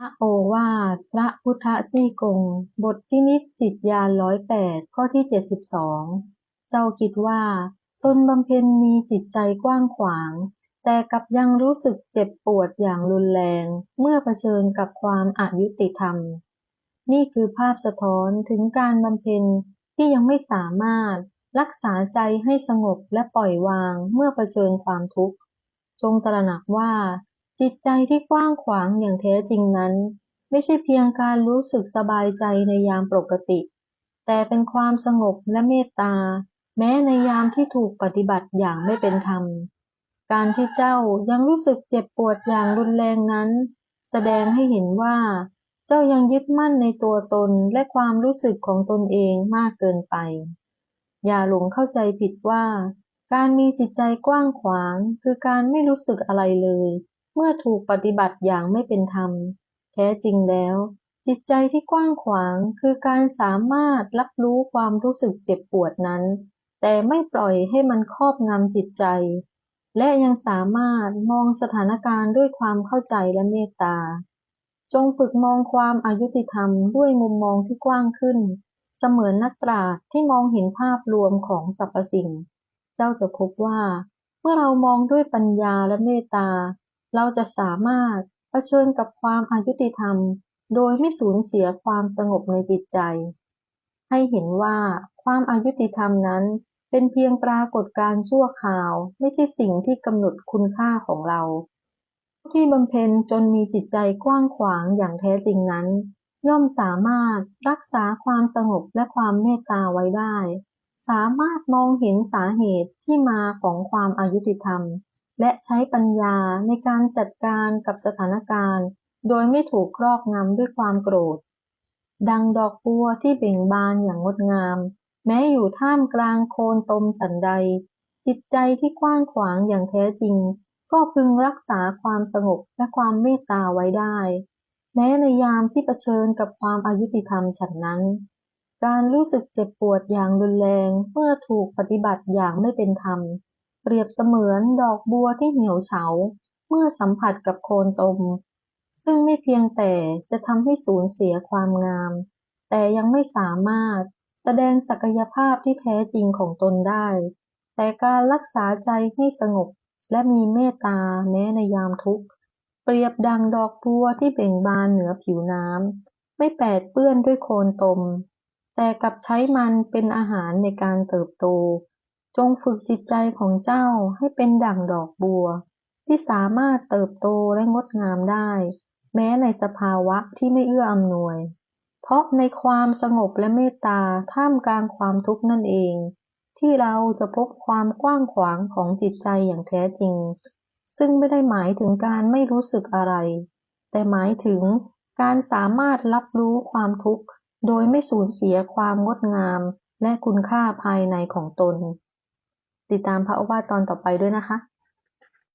พระโอวาทพระพุทธจี้กง บทพินิจจิตญาร้อยแปดข้อที่เจ็ดสิบสองเจ้าคิดว่าตนบำเพ็ญมีจิตใจกว้างขวาง แต่กับยังรู้สึกเจ็บปวดอย่างรุนแรง เมื่อเผชิญกับความอายุติธรรม นี่คือภาพสะท้อนถึงการบำเพ็ญที่ยังไม่สามารถรักษาใจให้สงบและปล่อยวางเมื่อเผชิญความทุกข์ จงตระหนักว่า จิตใจที่กว้างขวางอย่างแท้จริงนั้น ไม่ใช่เพียงการรู้สึกสบายใจในยามปกติ แต่เป็นความสงบและเมตตา แม้ในยามที่ถูกปฏิบัติอย่างไม่เป็นธรรม การที่เจ้ายังรู้สึกเจ็บปวดอย่างรุนแรงนั้น แสดงให้เห็นว่า เจ้ายังยึดมั่นในตัวตนและความรู้สึกของตนเองมากเกินไป อย่าหลงเข้าใจผิดว่า การมีจิตใจกว้างขวาง คือการไม่รู้สึกอะไรเลย เมื่อถูกปฏิบัติอย่างไม่เป็นธรรม แท้จริงแล้ว จิตใจที่กว้างขวางคือการสามารถรับรู้ความรู้สึกเจ็บปวดนั้น แต่ไม่ปล่อยให้มันครอบงำจิตใจ และยังสามารถมองสถานการณ์ด้วยความเข้าใจและเมตตา จงฝึกมองความอายุติธรรมด้วยมุมมองที่กว้างขึ้น เสมือนนักปราชญ์ที่มองเห็นภาพรวมของสรรพสิ่ง เจ้าจะพบว่า เมื่อเรามองด้วยปัญญาและเมตตา เราจะสามารถเผชิญกับความอายุติธรรม โดยไม่สูญเสียความสงบในจิตใจ ให้เห็นว่าความอายุติธรรมนั้น เป็นเพียงปรากฏการชั่วคราว ไม่ใช่สิ่งที่กำหนดคุณค่าของเรา ที่บำเพ็ญจนมีจิตใจกว้างขวางอย่างแท้จริงนั้น ย่อมสามารถรักษาความสงบและความเมตตาไว้ได้ สามารถมองเห็นสาเหตุที่มาของความอายุติธรรม และใช้ปัญญาในการจัดการกับสถานการณ์ โดยไม่ถูกครอบงำด้วยความโกรธ ดังดอกบัวที่เบ่งบานอย่างงดงาม แม้อยู่ท่ามกลางโคนตมสันใด จิตใจที่กว้างขวางอย่างแท้จริง ก็พึงรักษาความสงบและความเมตตาไว้ได้ แม้ในยามที่เผชิญกับความอายุติธรรมฉันนั้น การรู้สึกเจ็บปวดอย่างรุนแรงเมื่อถูกปฏิบัติอย่างไม่เป็นธรรม เปรียบเสมือนดอกบัวที่เหี่ยวเฉาเมื่อสัมผัสกับโคนตม ซึ่งไม่เพียงแต่จะทำให้สูญเสียความงาม แต่ยังไม่สามารถแสดงศักยภาพที่แท้จริงของตนได้ แต่การรักษาใจให้สงบและมีเมตตาแม้ในยามทุกข์ เปรียบดังดอกบัวที่เบ่งบานเหนือผิวน้ำไม่แปดเปื้อนด้วยโคลนตม แต่กับใช้มันเป็นอาหารในการเติบโต จงฝึกจิตใจของเจ้าให้เป็นดั่งดอกบัว ที่สามารถเติบโตและงดงามได้ แม้ในสภาวะที่ไม่เอื้ออำนวย เพราะในความสงบและเมตตาท่ามกลางความทุกข์นั่นเอง ที่เราจะพบความกว้างขวางของจิตใจอย่างแท้จริง ซึ่งไม่ได้หมายถึงการไม่รู้สึกอะไร แต่หมายถึงการสามารถรับรู้ความทุกข์ โดยไม่สูญเสียความงดงามและคุณค่าภายในของตน ติดตามพระโอวาทตอนต่อไปด้วยนะคะ